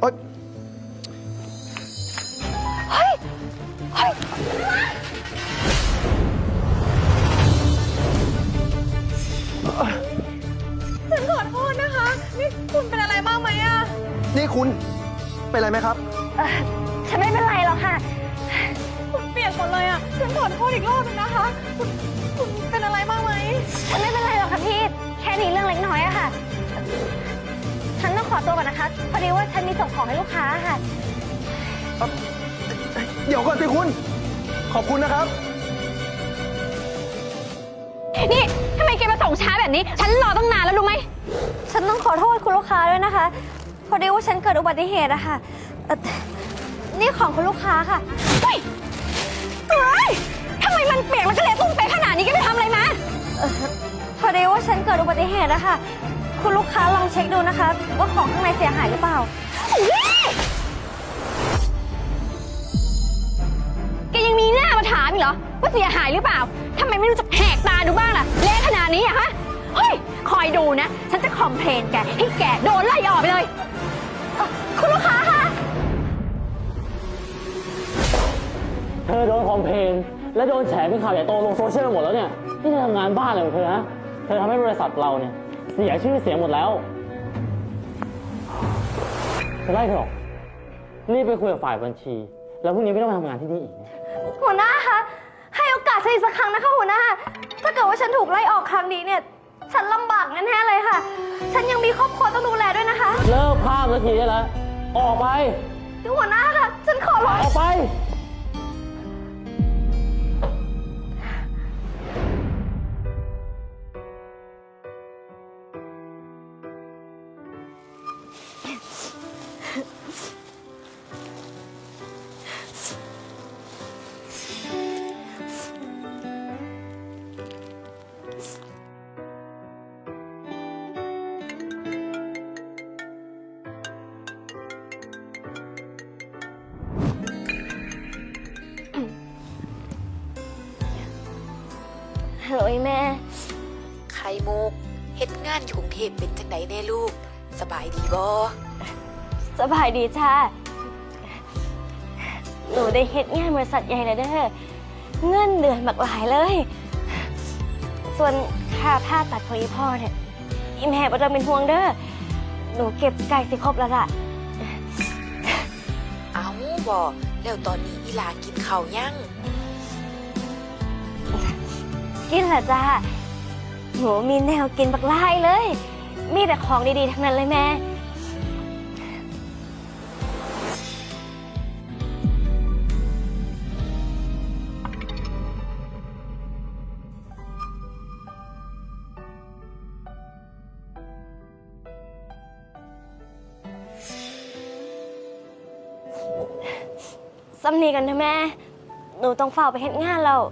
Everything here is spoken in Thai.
โอ๊ยฉันขอโทษนะคะ นี่คุณเป็นอะไรบ้างไหมอะนี่คุณ เป็นไรไหมครับฉันไม่เป็นไรหรอกค่ะ คุณเปียกหมดเลยอะฉันขอโทษอีกรอบนึงนะคะ คุณคุณเป็นอะไรบ้างไหม ฉันไม่เป็นไรหรอก องขอตัวก่อนนะคะ พอดีว่าฉันมีส่งของให้ลูกค้าค่ะเดี๋ยวก่อนสิคุณ ขอบคุณนะครับ นี่ทำไมแกมาส่งช้าแบบนี้ ฉันรอตั้งนานแล้วรู้ไหม ฉันต้องขอโทษคุณลูกค้าด้วยนะคะ พอดีว่าฉันเกิดอุบัติเหตุอะค่ะเอ่อนี่ของคุณลูกค้าค่ะ เฮ้ยเฮ้ยทำไมมันเปียกแล้วก็เละตุ้มเป๊ะขนาดนี้แกไปทำอะไรมาเอ่อพอดีว่าฉันเกิดอุบัติเหตุอะค่ะ คุณลูกค้าลองเช็คดูนะคะ ว่าของข้างในเสียหายหรือเปล่าแกยังมีหน้ามาถามอีกเหรอ ว่าเสียหายหรือเปล่าทำไมไม่รู้จักแหกตาดูบ้างล่ะเละขนาดนี้อะฮะเฮ้ย คอยดูนะ ฉันจะคอมเพลนแกให้แกโดนไล่ออกไปเลยเอ่อคุณลูกค้าคะ เธอโดนคอมเพลนและโดนแฉเป็นข่าวใหญ่โตลงโซเชียลไปหมดแล้วเนี่ย นี่เธอทำงานบ้านอะไรของเธอฮะ เธอทำให้บริษัทเราเนี่ยเสียชื่อเสียงหมดแล้ว จะไล่เธอหรอกรีบไปคุยกับฝ่ายบัญชี แล้วพรุ่งนี้ไม่ต้องมาทำงานที่นี่อีกนะหัวหน้าคะ ให้โอกาสฉันอีกสักครั้งนะคะหัวหน้า ถ้าเกิดว่าฉันถูกไล่ออกครั้งนี้เนี่ย ฉันลำบากแน่ๆเลยค่ะ ฉันยังมีครอบครัวต้องดูแลด้วยนะคะ เลิกภาพสักทีได้แล้ว ออกไปหัวหน้าคะ ฮัลโหลแม่ ไข่มุกเฮ็ดงานอยู่กรุงเทพเป็นจังไดแน่ลูก สบายดีบ่สบายดีจ้าหนูได้เฮ็ดงานบริษัทใหญ่เลยเด้อเงินเดือนบักหลายเลย ส่วนค่าผ่าตัดของอีพ่อเนี่ยอีแม่บ่ต้องเป็นห่วงเด้อหนูเก็บไก่สิครบแล้วล่ะ เอาบ่แล้วตอนนี้อีหลากินข้าวยัง กินแหละจ้าหนูมีแนวกินบักไล่เลย มีแต่ของดีๆ ทั้งนั้นเลยแม่สำนีกันเถอะแม่ หนูต้องเฝ้าไปเฮ็ดงานแล้ว